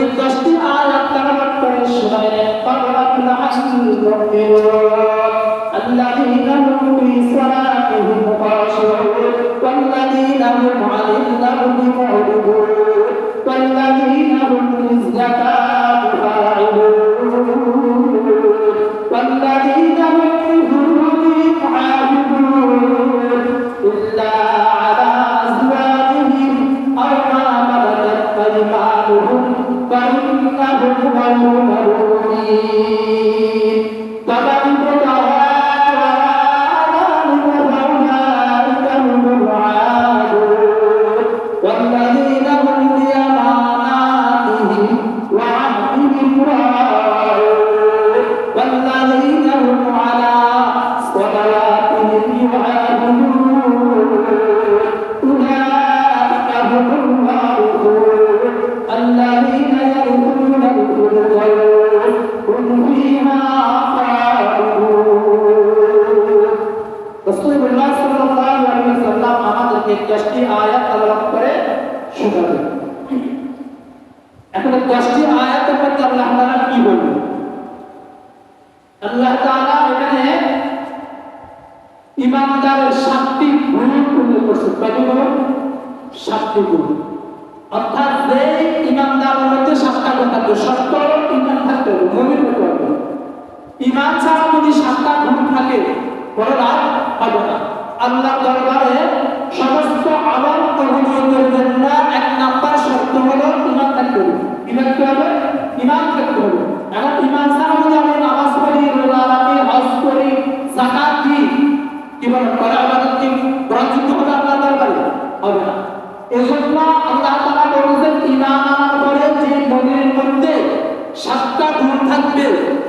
যদি দশটি আয়াত তেলাওয়াত করেন শুনাইলে ফাকাদ নাহাসুন الذين هم في صلاتهم خاشعون والذين هم عن اللغو معرضون والذين هم للزكاة ইমানদারের সাতটি গুণ করছেন কয়টি গুণ? সাতটি গুণ। অর্থাৎ যে ইমানদারের মধ্যে সাতটা গুণ থাকবে, সত্য ইমান থাকতে হবে মুমিন হতে হবে ইমান ছাড়া যদি সাতটা গুণ থাকে বড় লাভ হবে না। আল্লাহ দরবারে সমস্ত আমল কবুলিয়তের জন্য এক নাম্বার শর্ত হলো ইমান থাকতে হবে। কি থাকতে হবে? ইমান থাকতে হবে। এখন ইমান ছাড়া যদি আমি নামাজ পড়ি, রোজা রাখি, হজ করি, যাকাত বলে করে আবাদত কি গ্রহণযোগ্য হবে আল্লাহ দরবারে হবে না। এজন্য আল্লাহ তাআলা বলেছেন ঈমান আনার পরে যে মুমিনের মধ্যে সাতটা গুণ থাকবে,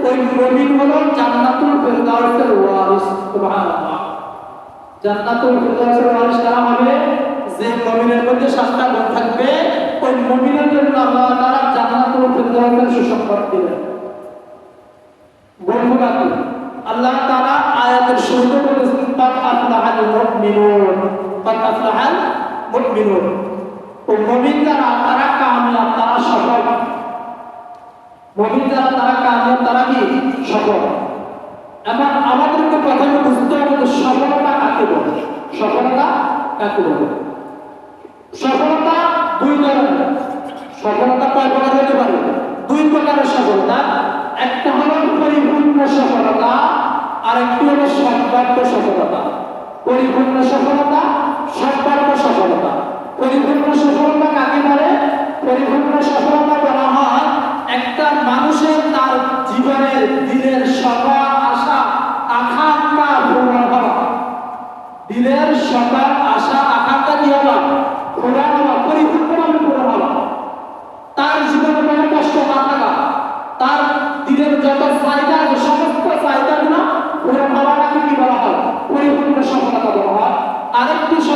ওই মুমিন হলো জান্নাতুল ফেরদাউসের ওয়ারিস। জান্নাতুল ফেরদাউসের ওয়ারিস কারা হবে? যে মুমিনের মধ্যে সাতটা গুণ থাকবে, ওই মুমিনের জন্য আল্লাহ তাআলা জান্নাতুল ফেরদাউসের সুসংবাদ দিবেন বন্ধুরা তারা তারা দুই দুই আর সফলতা। পরিপূর্ণ সফলতা সম্পর্ক সফলতা পরিপূর্ণ সফলতা কাকে বলে পরিপূর্ণ সফলতা বলা হয় একটা মানুষের তার জীবনের দিনের সকল আশা আকাঙ্ক্ষা পূরণ হওয়া দিলের সকল আশা আকাঙ্ক্ষা কি হলো পূরণ হওয়া পরিপূর্ণভাবে পূরণ হওয়া তার জীবনে কোনো কষ্ট না থাকা তার দিলের যত চাহিদা আছে সমস্ত চাহিদাগুলো পূরণ হওয়াটাকে কি বলা হয় পরিপূর্ণ সফলতা বলা হয়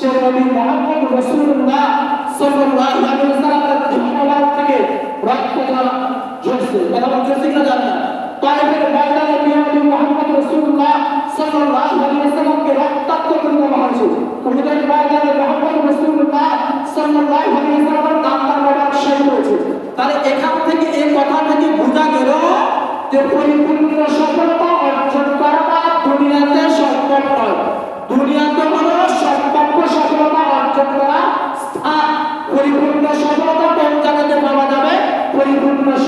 সে নবী মোহাম্মদ রাসূলুল্লাহ সাল্লাল্লাহু আলাইহি ওয়াসাল্লামের ধন্যবাদ থেকে রক্ত দ্বারা ঝরছে কথা বলছে কিনা জানি না তাইফের ময়দানে নবী মোহাম্মদ রাসূলুল্লাহ সাল্লাল্লাহু আলাইহি ওয়াসাল্লামকে রক্তাক্ত করে দেওয়া হয়েছে উহুদের ময়দানে রাসূলুল্লাহ সাল্লাল্লাহু আলাইহি ওয়াসাল্লামের দান্তার মোবারক শহীদ হয়েছে তাহলে এখান থেকে এই কথা থেকে বোঝা গেল যে পরিপূর্ণ সফলতা অর্জন করাটা দুনিয়াতে সম্ভব নয় দুনিয়াতে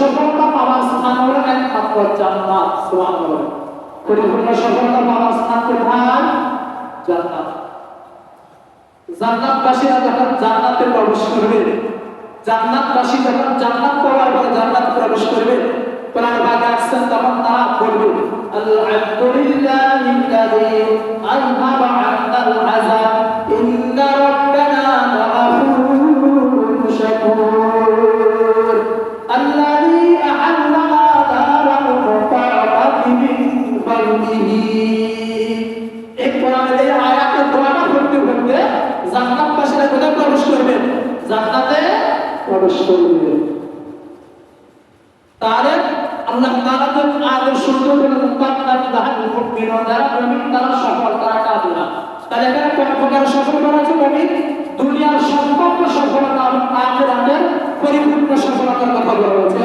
সফলতা পাওয়ার স্থান হলো একমাত্র জান্নাত, সুবহানাল্লাহ। পরিপূর্ণ সফলতা পাওয়ার স্থান কোথায়? জান্নাত। জান্নাতবাসীরা যখন জান্নাতে প্রবেশ করবে, জান্নাতবাসী যখন জান্নাত পরে জান্নাত প্রবেশ করবে, কোরআন ভাগে আসছেন, তখন তারা বলবে, আলহামদুলিল্লাহিল্লাযী জান্নাতে প্রবেশ করবে। তাহলে আল্লাহ তাআলা তো মুমিনুন যারা মুমিন তারা সফল, তারা কাদিনা তাহলে এখানে কোন প্রকার সফল করা আছে মুমিন দুনিয়ার সম্পূর্ণ সফলতা এবং আখিরাতের পরিপূর্ণ সফলতার কথা বলা হয়েছে।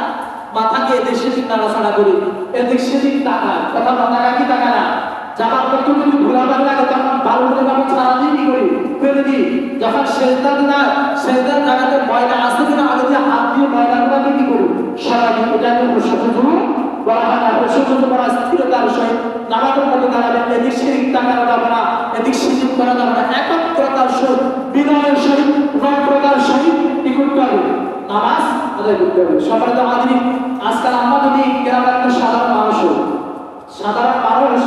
মাথাকে এদিক সেদিক নাড়াচাড়া করি, এদিক সেদিক তাকায়। কথা মাথা কি তাকায় না। জামার ঘোরাবার লাগে তখন ভালো করে যখন সারা দিন কি করি? ফেলে দিই যখন সেজদা না সেজদার জায়গাতে ময়লা আসে কিনা, আগে দিয়ে হাত দিয়ে ময়লাগুলোকে কি করি? সরাই এটাকে প্রশংসা বলা হয় না না না। নামাজ আদায় করতে হবে। তো আমাদের আজকাল আমরা যদি গ্রামের একটা সাধারণ মানুষ সাধারণ মানুষ,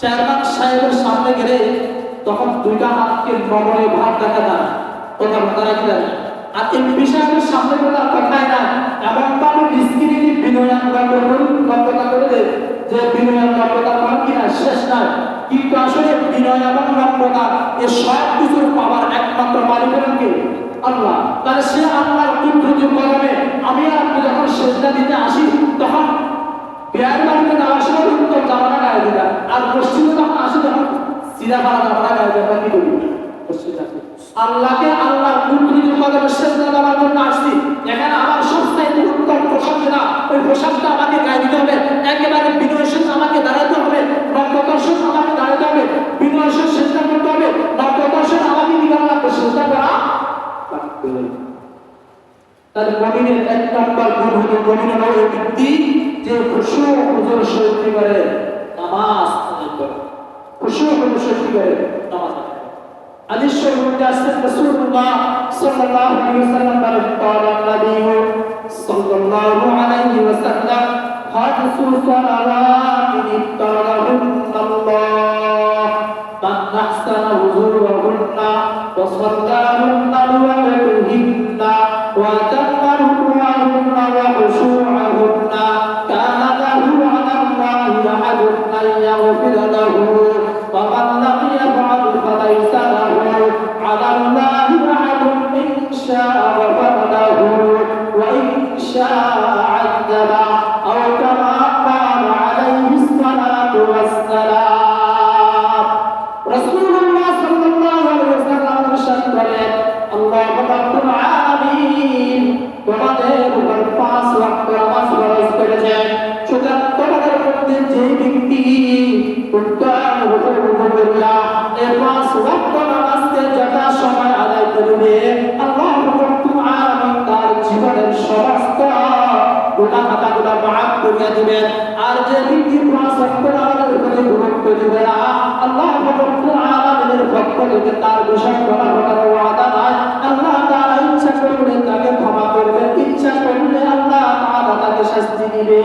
চেয়ারম্যান সাহেবের সামনে গেলে তখন দুইটা হাতকে নমনে ভাব দেখা যায়। কথা তারা কি জানে আর এমপি সাহেবের সামনে গেলে কথাই না। এমন ভাবে নম্রতা করে দেয় যে বিনয় নম্রতা কোনো কিনা শেষ নাই। কিন্তু আসলে বিনয় এবং নম্রতা এ সব কিছুর পাওয়ার একমাত্র মালিক হলেন আল্লাহ। তাহলে সে আল্লাহর কুদরতি কলমে, আমি আপনি যখন সেজদা দিতে আসি, তখন বিয়ের উত্তর গায়ে আর আসি গায়ে কি করি? আল্লাহকে কলমে দেওয়ার জন্য আসছি। এখানে আমার সস্তায় না ওই পোশাকটা আমাকে গায়ে দিতে হবে। একেবারে বিনয়ের সাথে আমাকে দাঁড়াতে হবে নম্রতার সাথে আমাকে দাঁড়াতে হবে বিনয়ের সাথে চেষ্টা করতে হবে নম্রতার সাথে আমাকে কি করা লাগবে চেষ্টা করা লাগবে। তাহলে মমিনের এক নম্বর গুণ হলো মমিনের ওই ব্যক্তি যে খুশু হুজুর সত্যি করে নামাজ আদায় করে খুশু হুজুর সত্যি করে নামাজ আদায় করে হাদিস শরীফে আছে রাসূলুল্লাহ সাল্লাল্লাহু আলাইহি ওয়াসাল্লাম বলেন قال النبي صلى الله عليه وسلم خمس صلوات ابتغاهن الله أحسن وجوههن وصلاهن لوقتهن উত্তম হুকুমুল্লাহ এই পাঁচ ওয়াক্ত নামাজকে যথা সময় আদায় করবে। আল্লাহ আলামিন তার জীবনের সমস্ত গুনাহ খাতাগুলো মাফ করে দিবেন আর যে ব্যক্তি পাঁচ ওয়াক্ত নামাজের উপরে গুরুত্ব দিবে না আল্লাহ আলামিনের পক্ষ থেকে তার বিষয় করা করার ওয়াদা নাই আল্লাহ তাআলা ইচ্ছা তাকে ক্ষমা করবে, ইচ্ছা করলে আল্লাহ তাকে শাস্তি দিবে।